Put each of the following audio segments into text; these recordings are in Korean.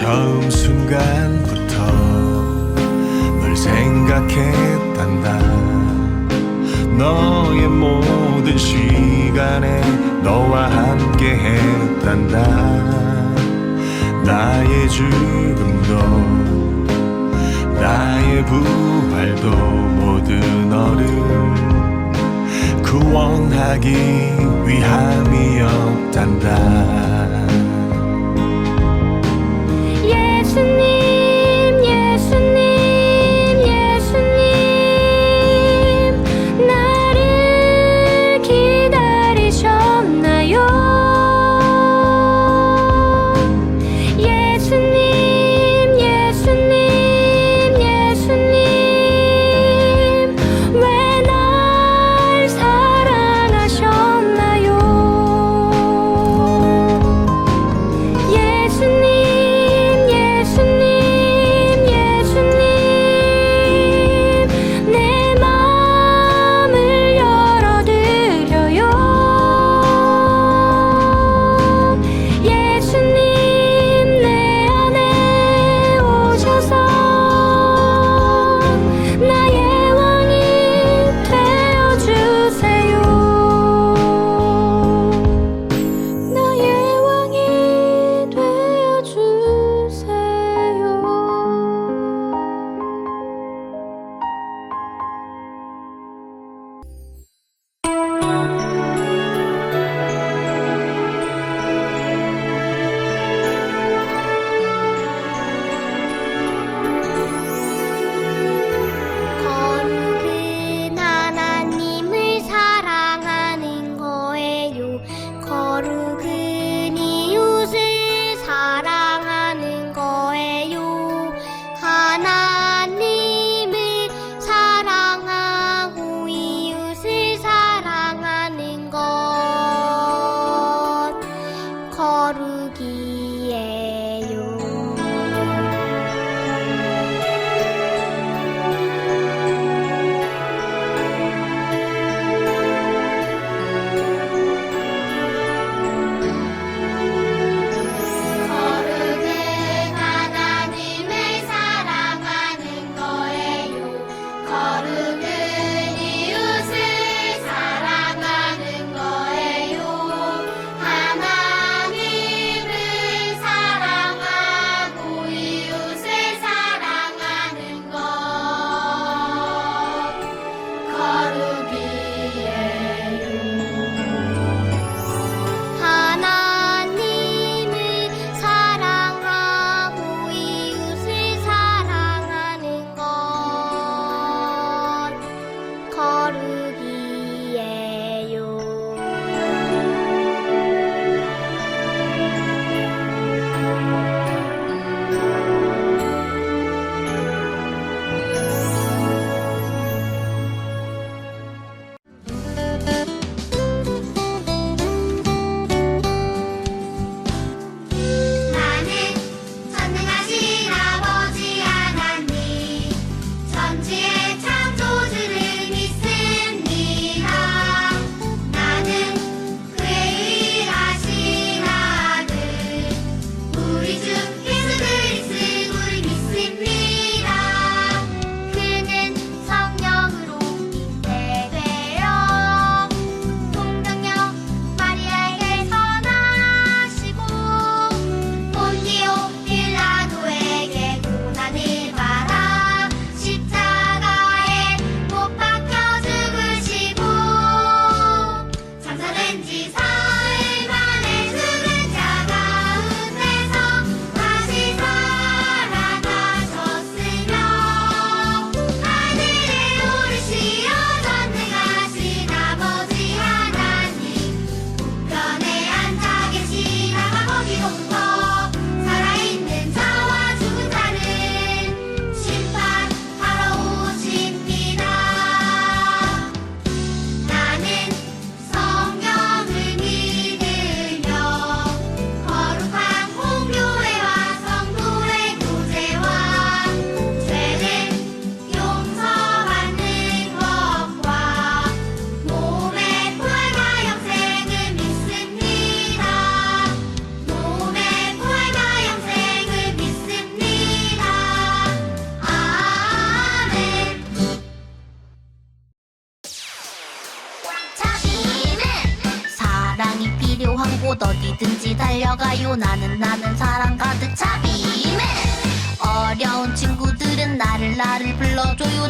처음 순간부터 널 생각했단다. 너의 모든 시간에 너와 함께 했단다. 나의 죽음도 나의 부활도 모든 어른 구원하기 위함이었단다.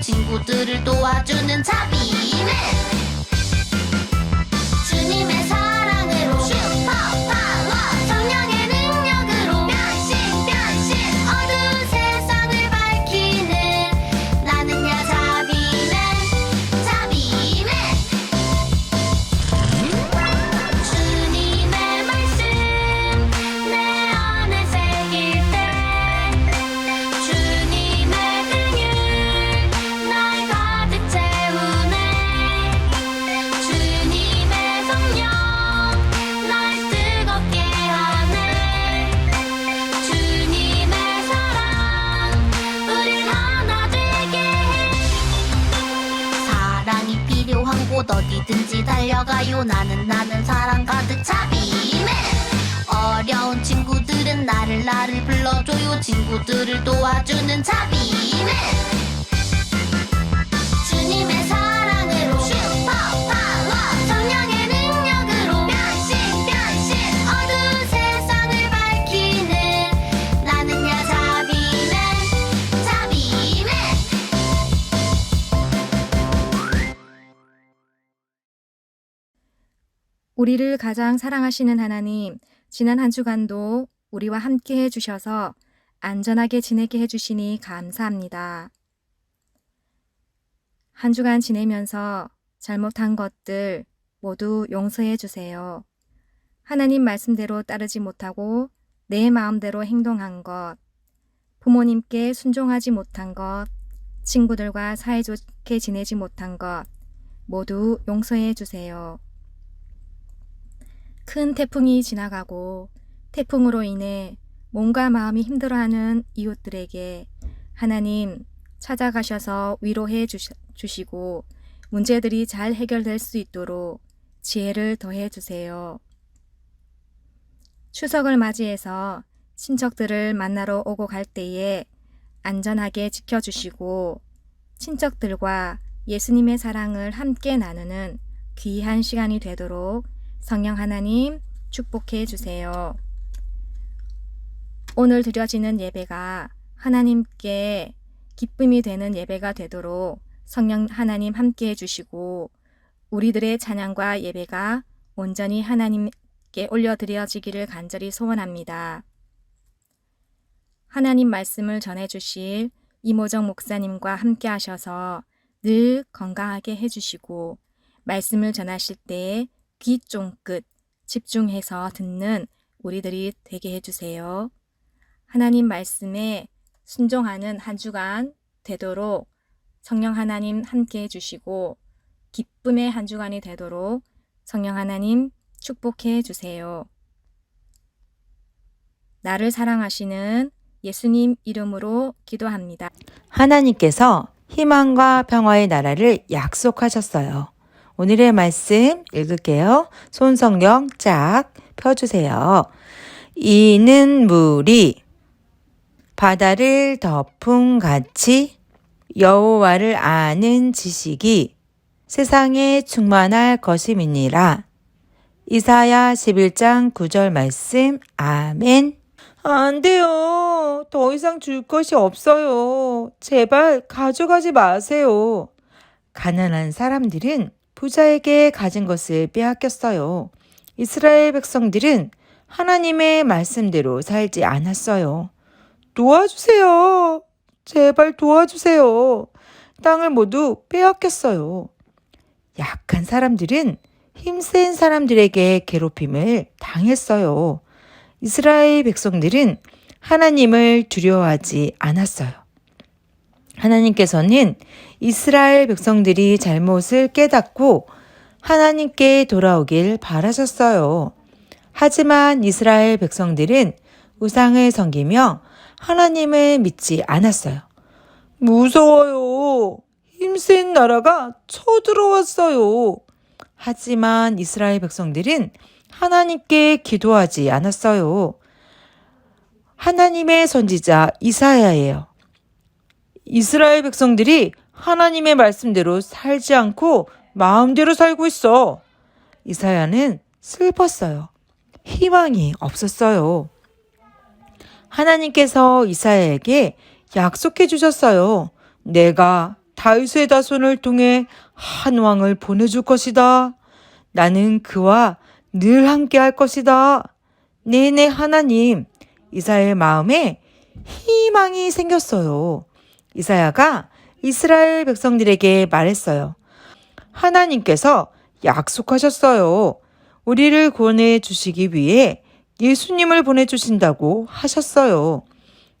친구들을 도와주는 차비맨 필요한 곳 어디든지 달려가요. 나는 나는 사랑 가득 차비맨 어려운 친구들은 나를 나를 불러줘요. 친구들을 도와주는 차비맨 우리를 가장 사랑하시는 하나님, 지난 한 주간도 우리와 함께 해주셔서 안전하게 지내게 해주시니 감사합니다. 한 주간 지내면서 잘못한 것들 모두 용서해 주세요. 하나님 말씀대로 따르지 못하고 내 마음대로 행동한 것, 부모님께 순종하지 못한 것, 친구들과 사이좋게 지내지 못한 것 모두 용서해 주세요. 큰 태풍이 지나가고 태풍으로 인해 몸과 마음이 힘들어하는 이웃들에게 하나님 찾아가셔서 위로해 주시- 주시고 문제들이 잘 해결될 수 있도록 지혜를 더해 주세요. 추석을 맞이해서 친척들을 만나러 오고 갈 때에 안전하게 지켜주시고 친척들과 예수님의 사랑을 함께 나누는 귀한 시간이 되도록 성령 하나님 축복해 주세요. 오늘 드려지는 예배가 하나님께 기쁨이 되는 예배가 되도록 성령 하나님 함께 해주시고 우리들의 찬양과 예배가 온전히 하나님께 올려드려지기를 간절히 소원합니다. 하나님 말씀을 전해주실 이모정 목사님과 함께 하셔서 늘 건강하게 해주시고 말씀을 전하실 때 귀 쫑긋 집중해서 듣는 우리들이 되게 해주세요. 하나님 말씀에 순종하는 한 주간 되도록 성령 하나님 함께 해주시고 기쁨의 한 주간이 되도록 성령 하나님 축복해 주세요. 나를 사랑하시는 예수님 이름으로 기도합니다. 하나님께서 희망과 평화의 나라를 약속하셨어요. 오늘의 말씀 읽을게요. 손성령 쫙 펴주세요. 이는 물이 바다를 덮음 같이 여호와를 아는 지식이 세상에 충만할 것임이니라. 이사야 11장 9절 말씀 아멘. 안 돼요. 더 이상 줄 것이 없어요. 제발 가져가지 마세요. 가난한 사람들은 부자에게 가진 것을 빼앗겼어요. 이스라엘 백성들은 하나님의 말씀대로 살지 않았어요. 도와주세요. 제발 도와주세요. 땅을 모두 빼앗겼어요. 약한 사람들은 힘센 사람들에게 괴롭힘을 당했어요. 이스라엘 백성들은 하나님을 두려워하지 않았어요. 하나님께서는 이스라엘 백성들이 잘못을 깨닫고 하나님께 돌아오길 바라셨어요. 하지만 이스라엘 백성들은 우상을 섬기며 하나님을 믿지 않았어요. 무서워요. 힘센 나라가 쳐들어왔어요. 하지만 이스라엘 백성들은 하나님께 기도하지 않았어요. 하나님의 선지자 이사야예요. 이스라엘 백성들이 하나님의 말씀대로 살지 않고 마음대로 살고 있어. 이사야는 슬펐어요. 희망이 없었어요. 하나님께서 이사야에게 약속해 주셨어요. 내가 다윗의 다손을 통해 한 왕을 보내줄 것이다. 나는 그와 늘 함께 할 것이다. 네네 하나님. 이사야의 마음에 희망이 생겼어요. 이사야가 이스라엘 백성들에게 말했어요. 하나님께서 약속하셨어요. 우리를 구원해 주시기 위해 예수님을 보내주신다고 하셨어요.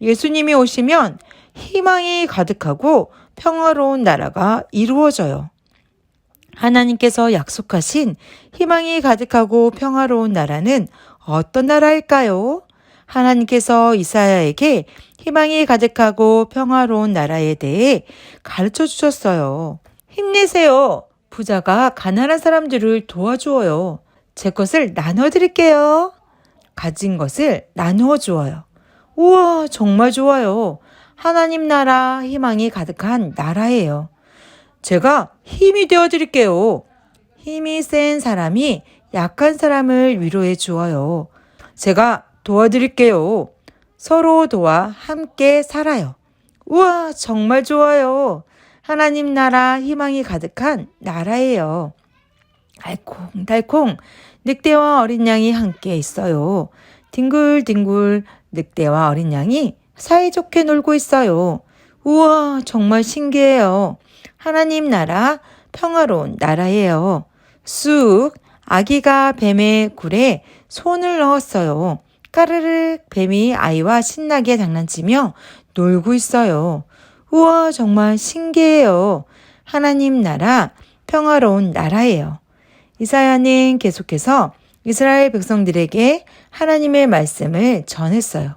예수님이 오시면 희망이 가득하고 평화로운 나라가 이루어져요. 하나님께서 약속하신 희망이 가득하고 평화로운 나라는 어떤 나라일까요? 하나님께서 이사야에게 희망이 가득하고 평화로운 나라에 대해 가르쳐 주셨어요. 힘내세요. 부자가 가난한 사람들을 도와주어요. 제 것을 나눠드릴게요. 가진 것을 나누어 주어요. 우와, 정말 좋아요. 하나님 나라 희망이 가득한 나라예요. 제가 힘이 되어 드릴게요. 힘이 센 사람이 약한 사람을 위로해 주어요. 제가 도와드릴게요. 서로 도와 함께 살아요. 우와, 정말 좋아요. 하나님 나라 희망이 가득한 나라예요. 알콩달콩 늑대와 어린 양이 함께 있어요. 뒹굴뒹굴 늑대와 어린 양이 사이좋게 놀고 있어요. 우와, 정말 신기해요. 하나님 나라 평화로운 나라예요. 쑥 아기가 뱀의 굴에 손을 넣었어요. 까르르 뱀이 아이와 신나게 장난치며 놀고 있어요. 우와, 정말 신기해요. 하나님 나라 평화로운 나라예요. 이사야는 계속해서 이스라엘 백성들에게 하나님의 말씀을 전했어요.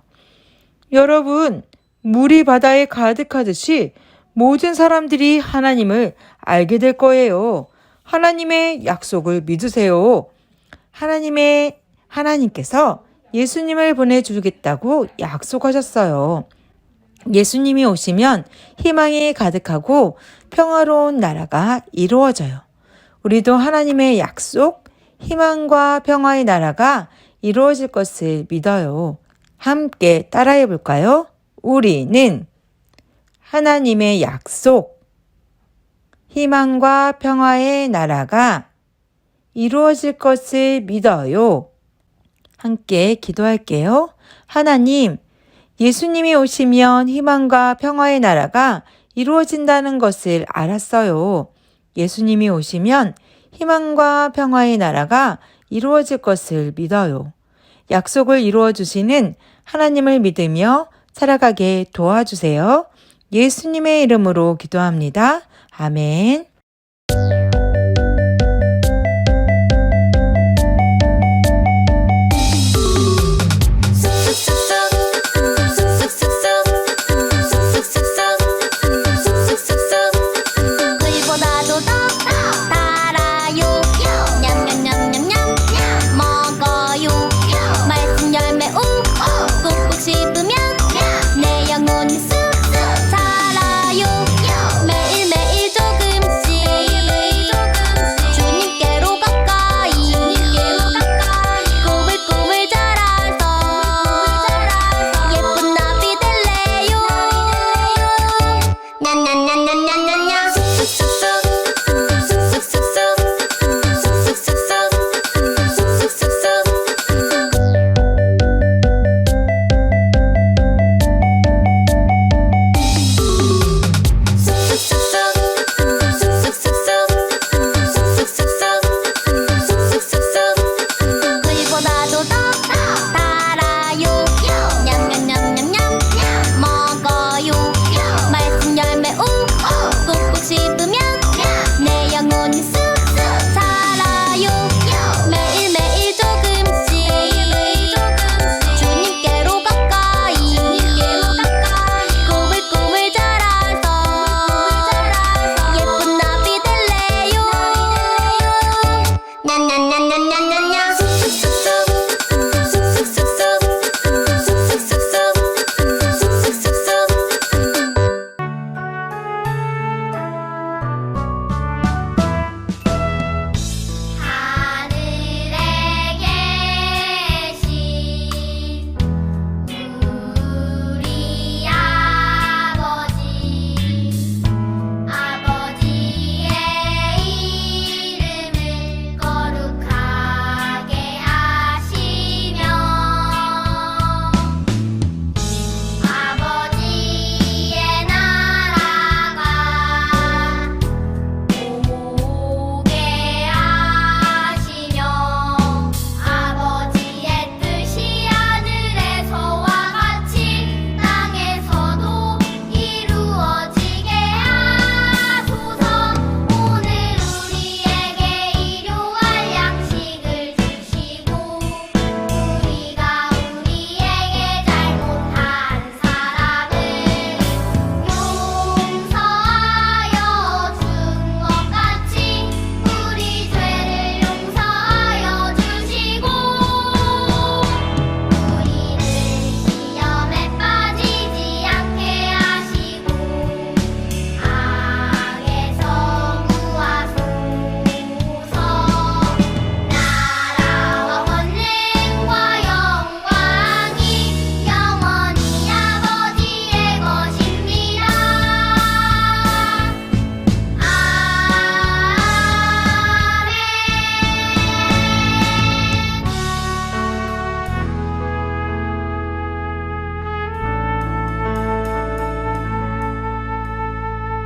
여러분, 물이 바다에 가득하듯이 모든 사람들이 하나님을 알게 될 거예요. 하나님의 약속을 믿으세요. 하나님의, 하나님께서 예수님을 보내주겠다고 약속하셨어요. 예수님이 오시면 희망이 가득하고 평화로운 나라가 이루어져요. 우리도 하나님의 약속, 희망과 평화의 나라가 이루어질 것을 믿어요. 함께 따라해 볼까요? 우리는 하나님의 약속, 희망과 평화의 나라가 이루어질 것을 믿어요. 함께 기도할게요. 하나님, 예수님이 오시면 희망과 평화의 나라가 이루어진다는 것을 알았어요. 예수님이 오시면 희망과 평화의 나라가 이루어질 것을 믿어요. 약속을 이루어 주시는 하나님을 믿으며 살아가게 도와주세요. 예수님의 이름으로 기도합니다. 아멘.